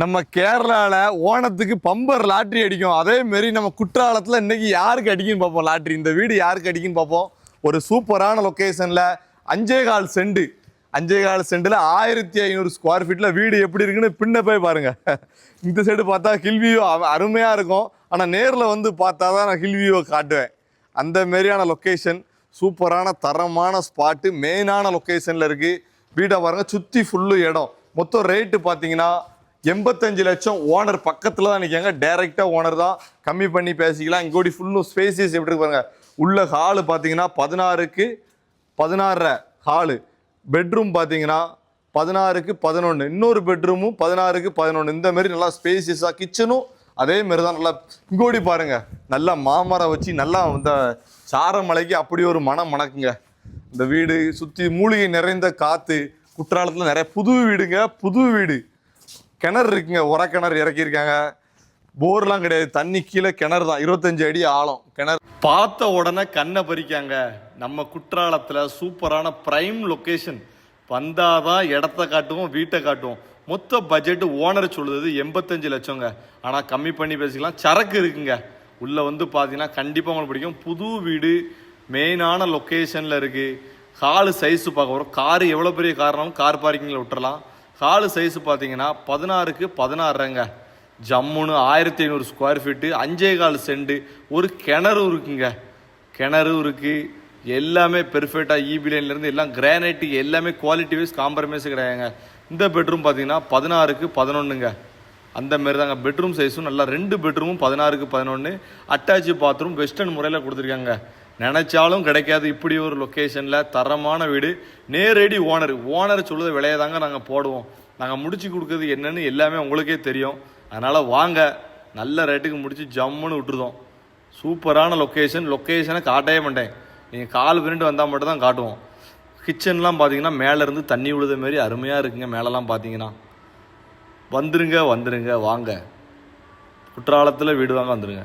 நம்ம கேரளாவில் ஓணத்துக்கு bumper lottery அடிக்கும். அதே மாரி நம்ம குற்றாலத்தில் இன்னைக்கு யாருக்கு அடிக்குன்னு பார்ப்போம்? லாட்ரி. இந்த வீடு யாருக்கு அடிக்குன்னு பார்ப்போம்? ஒரு சூப்பரான லொக்கேஷனில் அஞ்சே கால் செண்டு. அஞ்சே கால் செண்டில் ஆயிரத்தி ஐநூறு ஸ்கொயர் ஃபீட்டில் வீடு எப்படி இருக்குன்னு பின்ன போய் பாருங்கள் இந்த சைடு பார்த்தா ஹில் அருமையாக இருக்கும். ஆனால் நேரில் வந்து பார்த்தா தான் நான் ஹில் வியூவை காட்டுவேன். அந்த மாரியான லொக்கேஷன் சூப்பரான தரமான ஸ்பாட்டு மெயினான லொக்கேஷனில் இருக்குது வீடை பாருங்கள் சுற்றி ஃபுல்லு இடம். மொத்தம் ரேட்டு பார்த்தீங்கன்னா எண்பத்தஞ்சு லட்சம் ஓனர் பக்கத்தில் தான் நிற்காங்க டைரெக்டாக ஓனர் தான். கம்மி பண்ணி பேசிக்கலாம். இங்கோடி ஃபுல்லும் ஸ்பேசியஸ் எப்படி இருக்கு பாருங்க. உள்ள ஹாலு பார்த்தீங்கன்னா பதினாறுக்கு பதினாறரை ஹாலு பெட்ரூம் பார்த்தீங்கன்னா பதினாறுக்கு பதினொன்று இன்னொரு பெட்ரூமும் பதினாறுக்கு பதினொன்று இந்த மாதிரி நல்லா ஸ்பேசியஸாக கிச்சனும் அதே மாதிரி தான் நல்லா இங்கோடி பாருங்க. நல்லா மாமரம் வச்சு நல்லா இந்த சாரமலைக்கு அப்படி ஒரு மனம் மணக்குங்க. இந்த வீடு சுற்றி மூலிகை நிறைந்த காற்று குற்றாலத்தில் நிறைய புது வீடுங்க. புது வீடு. கிணறு இருக்குங்க உர கிணறு இறக்கியிருக்காங்க. போர்லாம் கிடையாது தண்ணி கீழே கிணறு தான் இருபத்தஞ்சு அடி ஆழம் கிணறு. பார்த்த உடனே கண்ணை பறிக்காங்க. நம்ம குற்றாலத்தில் சூப்பரான ப்ரைம் லொக்கேஷன் வந்தாதான் இடத்த காட்டுவோம் வீட்டை காட்டுவோம். மொத்த பட்ஜெட் ஓனர் சொல்லுது எண்பத்தஞ்சு லட்சங்க. ஆனால் கம்மி பண்ணி பேசிக்கலாம். சரக்கு இருக்குங்க. உள்ளே வந்து பார்த்தீங்கன்னா கண்டிப்பாக உங்களுக்கு பிடிக்கும். புது வீடு மெயினான லொக்கேஷனில் இருக்குது ஹாலு சைஸு பார்க்க வரும் காரு எவ்வளோ பெரிய காரணம் கார் பார்க்கிங்கில் விட்டுறலாம். ஹாலு சைஸு பார்த்தீங்கன்னா பதினாறுக்கு பதினாறுங்க. ஜம்முன்னு ஆயிரத்தி ஐநூறு ஸ்கொயர் ஃபீட்டு அஞ்சே கால் செண்டு ஒரு கிணறு இருக்குங்க. கிணறு இருக்குது எல்லாமே பெர்ஃபெக்டாக இபி லைன்லேருந்து எல்லாம் கிரானைட்டு எல்லாமே குவாலிட்டி வைஸ் காம்ப்ரமைஸ் கிடையாதுங்க. இந்த பெட்ரூம் பார்த்தீங்கன்னா பதினாறுக்கு பதினொன்றுங்க அந்த மாரி தாங்க பெட்ரூம் சைஸும் நல்லா ரெண்டு பெட்ரூமும் பதினாறுக்கு பதினொன்று அட்டாச் பாத்ரூம் வெஸ்டர்ன் முறையில் கொடுத்துருக்காங்க. நினைச்சாலும் கிடைக்காது. இப்படி ஒரு லொக்கேஷனில் தரமான வீடு. நேரடி ஓனர் ஓனர் சொல்லுத விலையை தாங்க நாங்கள் போடுவோம். நாங்கள் முடிச்சு கொடுக்குறது என்னன்னு எல்லாமே உங்களுக்கே தெரியும். அதனால் வாங்க. நல்ல ரேட்டுக்கு முடிச்சு ஜம்முன்னு விட்டுருதோம். சூப்பரான லொக்கேஷன் லொக்கேஷனை காட்டவே மாட்டேன். நீங்கள் கால் பிரிண்ட் வந்தால் மட்டும் தான் காட்டுவோம். கிச்சன்லாம் பார்த்தீங்கன்னா மேலேருந்து தண்ணி விழுத மாரி அருமையாக இருக்குங்க. மேலெலாம் பார்த்தீங்கன்னா வந்துருங்க வந்துருங்க வாங்க. குற்றாலத்தில் வீடு வாங்க வந்துருங்க.